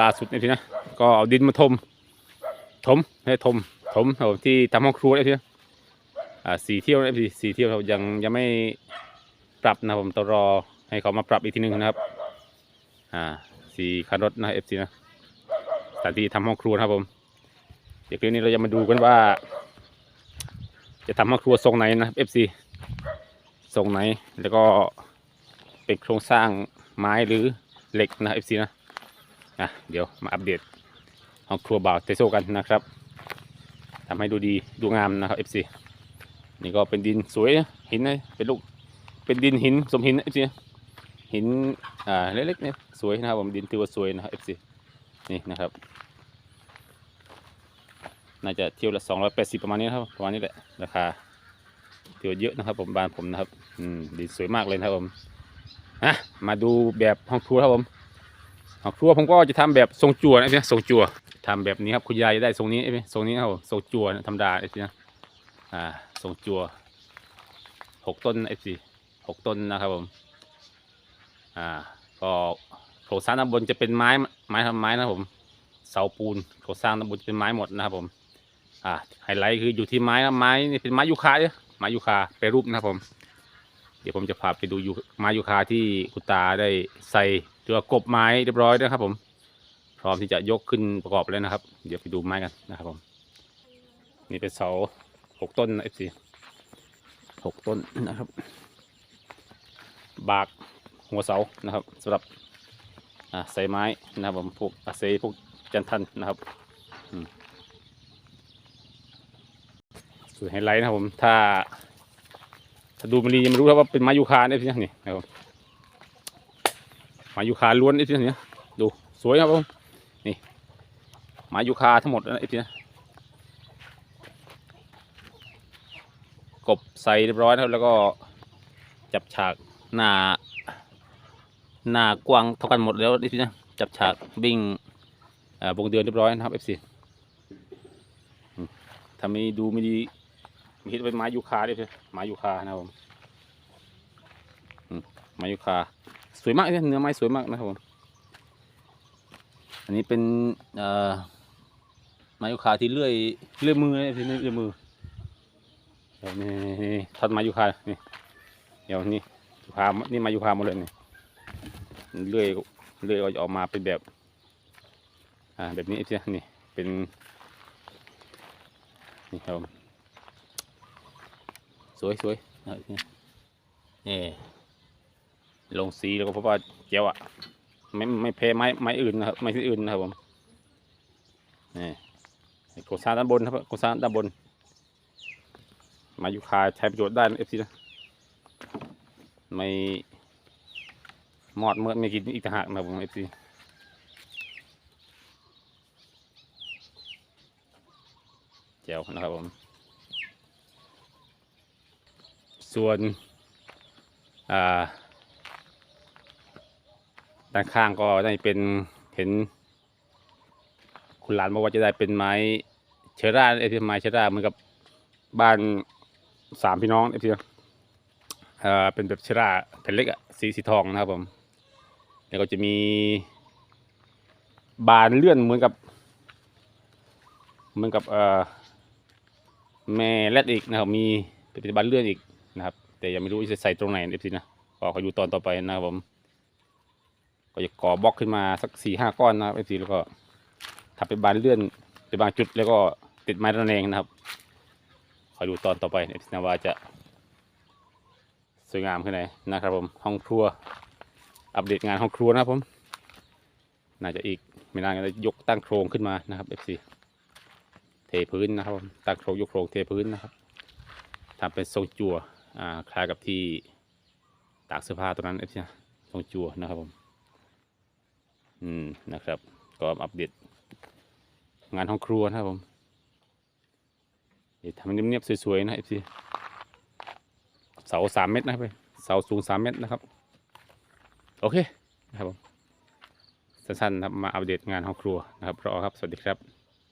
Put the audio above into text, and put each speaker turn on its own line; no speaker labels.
ล่าสุดนี่ทีนะก็เอาดินมาถมถมให้ถมถมที่ทำห้องครัวนี่ทีนะอ่าสี่เที่ยวนะพี่สี่เที่ยวยังยังไม่ปรับนะผมต้องรอให้เขามาปรับอีกทีหนึงนะครับอ่าสี่คันรถนะเอฟซีนะสถานที่ทำห้องครัวนะครับผมเดี๋ยวคลิปนี้เราจะมาดูกันว่า จะทำห้องครัวทรงไหนนะเอฟซีทรงไหนแล้วก็เป็นโครงสร้างไม้หรือเหล็กนะเอฟซีนะ นะเดี๋ยวมาอัปเดตห้องครัวบ่าวเตโซกันนะครับทำให้ดูดีดูงามนะครับ FC นี่ก็เป็นดินสวยนะหินนะเป็นลูกเป็นดินหินสมหินนะ FC หินอ่าเล็กๆเนี่ยสวยนะครับผมดินถือว่าสวยนะครับ FC นี่นะครับน่าจะเที่ยวละ280ประมาณนี้นครับประมาณนี้แหละราคาเที่ยวเยอะนะครับผมบ้านผมนะครับอืมดินสวยมากเลยนะครับผมอะมาดูแบบห้องครัวครับผม ครัวผมก็จะทำแบบทรงจั่วนะพี่ทรงจั่วทำแบบนี้ครับคุณยายจะได้ทรงนี้ไอ้พี่ทรงนี้ครับทรงจั่วธรรมดาไอ้พี่นะอ่าทรงจั่วหกต้นไอ้พี่หกต้นนะครับผมอ่าก็โครงสร้างด้านบนจะเป็นไม้ไม้ทำไม้นะครับผมเสาปูนโครงสร้างด้านบนจะเป็นไม้หมดนะครับผมอ่าไฮไลท์คืออยู่ที่ไม้นะไม้นี่เป็นไม้ยูคาเนี่ยไม้ยูคาแปรรูปนะครับผม เดี๋ยวผมจะพาไปดูยูไม้ยูคาที่คุณตาได้ใส่ ตัวกบไม้เรียบร้อยนะครับ ผม พร้อมที่จะยกขึ้นประกอบแล้วนะครับ เดี๋ยวไปดูไม้กันนะครับผม นี่เป็นเสาหกต้นเอฟซีหกต้นนะครับ บากหัวเสานะครับสำหรับใส่ไม้นะครับผมพวกอาเซพวกจันทันนะครับส่วนไฮไลท์นะครับผมถ้าถ้าดูมันดีจะไม่รู้ครับว่าเป็นไม้ยูคาเนี่ยพี่นี่นะครับ ไม้ยูคาล้วนไอ้พี่นี่ดูสวยครับผมนี่ไม้ยูคาทั้งหมดนะไอ้พี่นะกบใส่เรียบร้อยนะครับ แล้วก็จับฉากหน้าหน้ากว้างเท่ากันหมดแล้วไอ้พี่นะจับฉากวิ่งวงเดือนเรียบร้อยนะครับเอฟซีถ้าไม่ดูไม่ดีมีคิดเป็นไม้ยูคาด้วยใช่ไม้ยูคานะครับผมมไม้ยูคา สวยมากเลยเนื้อไม้สวยมากนะครับผมอันนี้เป็นไม้ยูคาที่เลื่อยเลื่อยมือเลยที่เลื่อยมือเดี๋ยวนี่ท่อนไม้ยูคานี่เดี๋ยวนี่ยูคานี่ไม้ยูคาหมดเลยนี่เลื่อยเลื่อยออกมาเป็นแบบอ่าแบบนี้ใช่ไหมนี่เป็นนี่ครับสวยสวยนี่ ลงสีแล้วก็พราะว่าเจียวอะไม่ไม่แพ้ไม้ไม้อื่นนะครับไม้ที่อื่นนะครับผมนี่โครงสร้างด้านบนครับโครงสร้างด้านบนไมายูคาใช้ประโยชน์ได้เอฟซีนะไม่มอดเมื่อไม่กินอีกต่างหากนะครับผมเอฟซีเจียวนะครับผม ส่วน อ่า ด้านข้างก็ได้เป็นเห็น คุณหลานบอกว่าจะได้เป็นไม้เชอร่าเอฟไม้เชอร่าเหมือนกับบ้านสามพี่น้องเอฟซีเอ่อเป็นแบบเชอร่าแผ่นเล็กอะสีสีทองนะครับผมแล้วก็จะมี บานเลื่อนเหมือนกับ เหมือนกับเอ่อแม่แรดอีกนะครับมีเป็นบานเลื่อนอีกนะครับ แต่ยังไม่รู้จะใส่ตรงไหนเอฟซีนะก็คอยดูตอนต่อไปนะครับผม ก็จะก่อบล็อกขึ้นมาสักสี่ห้าก้อนนะครับเอฟซีแล้วก็ทับเป็นบานเลื่อนเป็นบางจุดแล้วก็ติดไม้ระแนงนะครับคอยดูตอนต่อไปเอฟซีนะว่าจะสวยงามแค่ไหนนะครับผมห้องครัว อัปเดตงานห้องครัวนะครับผม น่าจะอีกไม่นานก็จะยกตั้งโครงขึ้นมานะครับเอฟซีเทพื้นนะครับผมตั้งโครงยกโครงเทพื้นนะครับทำเป็นทรงจั่วอ่าคล้ายกับที่ตากเสื้อผ้าตัวนั้นเอฟซีทรงจั่วนะครับผม อืมนะครับก็อัปเดตงานห้องครัวนะครับผมเดี๋ยวทำเงียบๆสวยๆนะเอฟซีเสาสามเมตรนะครับเสาสูงสามเมตรนะครับ โอเคนะครับผมสั้นๆนะครับมาอัปเดตงานห้องครัวนะครับรอครับ สวัสดีครับ